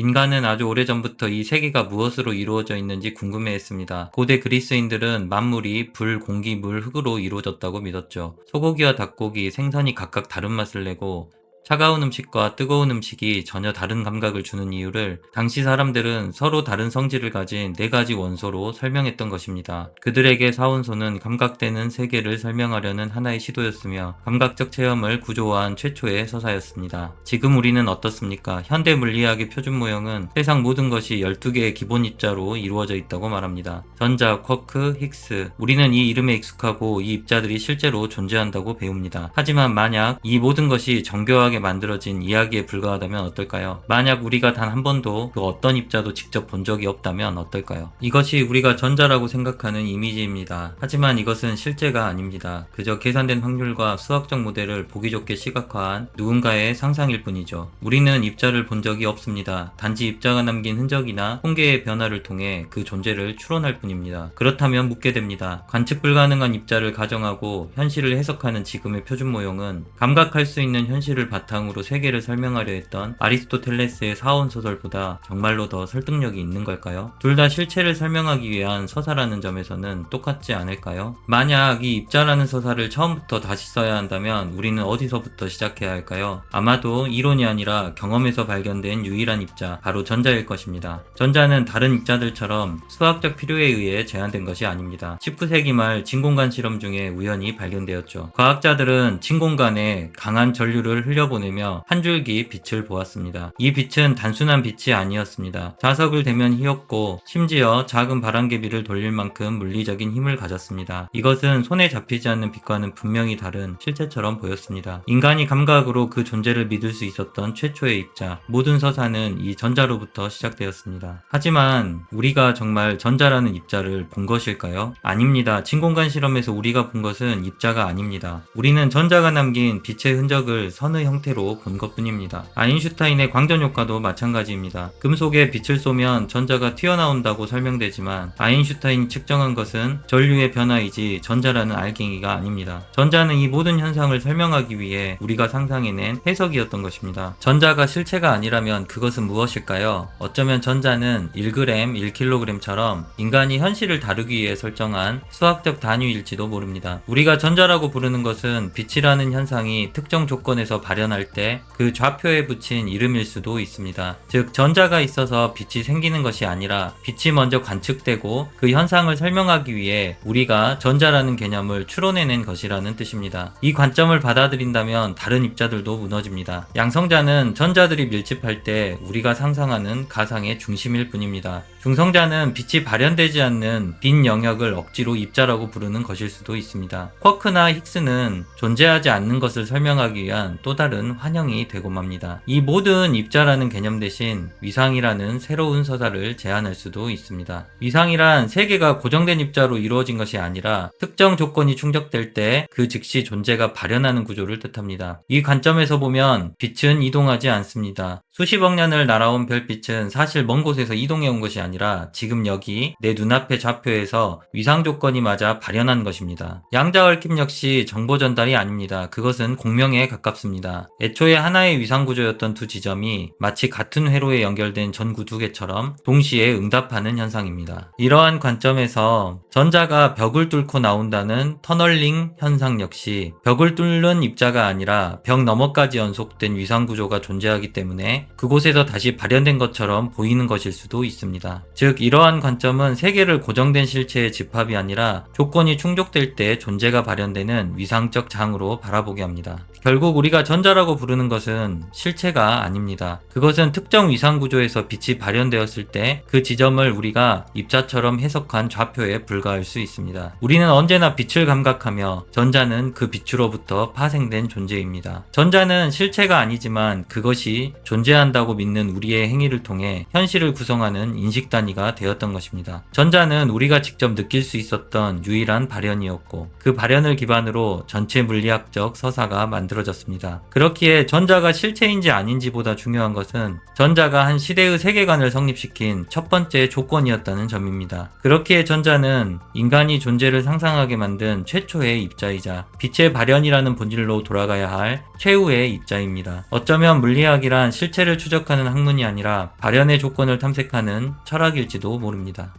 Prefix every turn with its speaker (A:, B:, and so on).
A: 인간은 아주 오래전부터 이 세계가 무엇으로 이루어져 있는지 궁금해했습니다. 고대 그리스인들은 만물이 불, 공기, 물, 흙으로 이루어졌다고 믿었죠. 소고기와 닭고기, 생선이 각각 다른 맛을 내고 차가운 음식과 뜨거운 음식이 전혀 다른 감각을 주는 이유를 당시 사람들은 서로 다른 성질을 가진 네 가지 원소로 설명했던 것입니다. 그들에게 사원소는 감각되는 세계를 설명하려는 하나의 시도였으며 감각적 체험을 구조화한 최초의 서사였습니다. 지금 우리는 어떻습니까? 현대 물리학의 표준 모형은 세상 모든 것이 12개의 기본 입자로 이루어져 있다고 말합니다. 전자, 쿼크, 힉스. 우리는 이 이름에 익숙하고 이 입자들이 실제로 존재한다고 배웁니다. 하지만 만약 이 모든 것이 정교하게 만들어진 이야기에 불과하다면 어떨까요? 만약 우리가 단 한 번도 그 어떤 입자도 직접 본 적이 없다면 어떨까요? 이것이 우리가 전자라고 생각하는 이미지입니다. 하지만 이것은 실제가 아닙니다. 그저 계산된 확률과 수학적 모델을 보기 좋게 시각화한 누군가의 상상일 뿐이죠. 우리는 입자를 본 적이 없습니다. 단지 입자가 남긴 흔적이나 통계의 변화를 통해 그 존재를 추론할 뿐입니다. 그렇다면 묻게 됩니다. 관측 불가능한 입자를 가정하고 현실을 해석하는 지금의 표준 모형은 감각할 수 있는 현실을 바탕으로 세계를 설명하려 했던 아리스토텔레스의 사원 소설보다 정말로 더 설득력이 있는 걸까요? 둘 다 실체를 설명하기 위한 서사라는 점에서는 똑같지 않을까요? 만약 이 입자라는 서사를 처음부터 다시 써야 한다면 우리는 어디서부터 시작해야 할까요? 아마도 이론이 아니라 경험에서 발견된 유일한 입자, 바로 전자일 것입니다. 전자는 다른 입자들처럼 수학적 필요에 의해 제한된 것이 아닙니다. 19세기 말 진공관 실험 중에 우연히 발견되었죠. 과학자들은 진공관에 강한 전류를 흘려 보내며 한 줄기 빛을 보았습니다. 이 빛은 단순한 빛이 아니었습니다. 자석을 대면 휘었고 심지어 작은 바람개비를 돌릴 만큼 물리적인 힘을 가졌습니다. 이것은 손에 잡히지 않는 빛과는 분명히 다른 실체처럼 보였습니다. 인간이 감각으로 그 존재를 믿을 수 있었던 최초의 입자, 모든 서사는 이 전자로부터 시작되었습니다. 하지만 우리가 정말 전자라는 입자를 본 것일까요? 아닙니다. 진공관 실험에서 우리가 본 것은 입자가 아닙니다. 우리는 전자가 남긴 빛의 흔적을 선의 형태 로 본 것뿐입니다. 아인슈타인의 광전 효과도 마찬가지입니다. 금속에 빛을 쏘면 전자가 튀어나온다고 설명되지만 아인슈타인이 측정한 것은 전류의 변화이지 전자라는 알갱이가 아닙니다. 전자는 이 모든 현상을 설명하기 위해 우리가 상상해낸 해석이었던 것입니다. 전자가 실체가 아니라면 그것은 무엇일까요? 어쩌면 전자는 1g, 1kg처럼 인간이 현실을 다루기 위해 설정한 수학적 단위일지도 모릅니다. 우리가 전자라고 부르는 것은 빛이라는 현상이 특정 조건에서 발현 할때그 좌표에 붙인 이름일 수도 있습니다. 즉, 전자가 있어서 빛이 생기는 것이 아니라 빛이 먼저 관측되고 그 현상을 설명하기 위해 우리가 전자라는 개념을 추론해낸 것이라는 뜻입니다. 이 관점을 받아들인다면 다른 입자들도 무너집니다. 양성자는 전자들이 밀집할 때 우리가 상상하는 가상의 중심일 뿐입니다. 중성자는 빛이 발현되지 않는 빈 영역을 억지로 입자라고 부르는 것일 수도 있습니다. 쿼크나 힉스는 존재하지 않는 것을 설명하기 위한 또 다른 환영이 되고 맙니다. 이 모든 입자라는 개념 대신 위상이라는 새로운 서사를 제안할 수도 있습니다. 위상이란 세계가 고정된 입자로 이루어진 것이 아니라 특정 조건이 충족될 때 그 즉시 존재가 발현하는 구조를 뜻합니다. 이 관점에서 보면 빛은 이동하지 않습니다. 수십억 년을 날아온 별빛은 사실 먼 곳에서 이동해 온 것이 아니라 지금 여기 내 눈앞의 좌표에서 위상 조건이 맞아 발현한 것입니다. 양자 얽힘 역시 정보 전달이 아닙니다. 그것은 공명에 가깝습니다. 애초에 하나의 위상 구조였던 두 지점이 마치 같은 회로에 연결된 전구 두 개처럼 동시에 응답하는 현상입니다. 이러한 관점에서 전자가 벽을 뚫고 나온다는 터널링 현상 역시 벽을 뚫는 입자가 아니라 벽 너머까지 연속된 위상 구조가 존재하기 때문에 그곳에서 다시 발현된 것처럼 보이는 것일 수도 있습니다. 즉, 이러한 관점은 세계를 고정된 실체의 집합이 아니라 조건이 충족될 때 존재가 발현되는 위상적 장으로 바라보게 합니다. 결국 우리가 전자 라고 부르는 것은 실체가 아닙니다. 그것은 특정 위상 구조에서 빛이 발현되었을 때 그 지점을 우리가 입자처럼 해석한 좌표에 불과할 수 있습니다. 우리는 언제나 빛을 감각하며 전자는 그 빛으로부터 파생된 존재입니다. 전자는 실체가 아니지만 그것이 존재한다고 믿는 우리의 행위를 통해 현실을 구성하는 인식 단위가 되었던 것입니다. 전자는 우리가 직접 느낄 수 있었던 유일한 발현이었고 그 발현을 기반으로 전체 물리학적 서사가 만들어졌습니다. 그렇기에 전자가 실체인지 아닌지보다 중요한 것은 전자가 한 시대의 세계관을 성립시킨 첫 번째 조건이었다는 점입니다. 그렇기에 전자는 인간이 존재를 상상하게 만든 최초의 입자이자 빛의 발현이라는 본질로 돌아가야 할 최후의 입자입니다. 어쩌면 물리학이란 실체를 추적하는 학문이 아니라 발현의 조건을 탐색하는 철학일지도 모릅니다.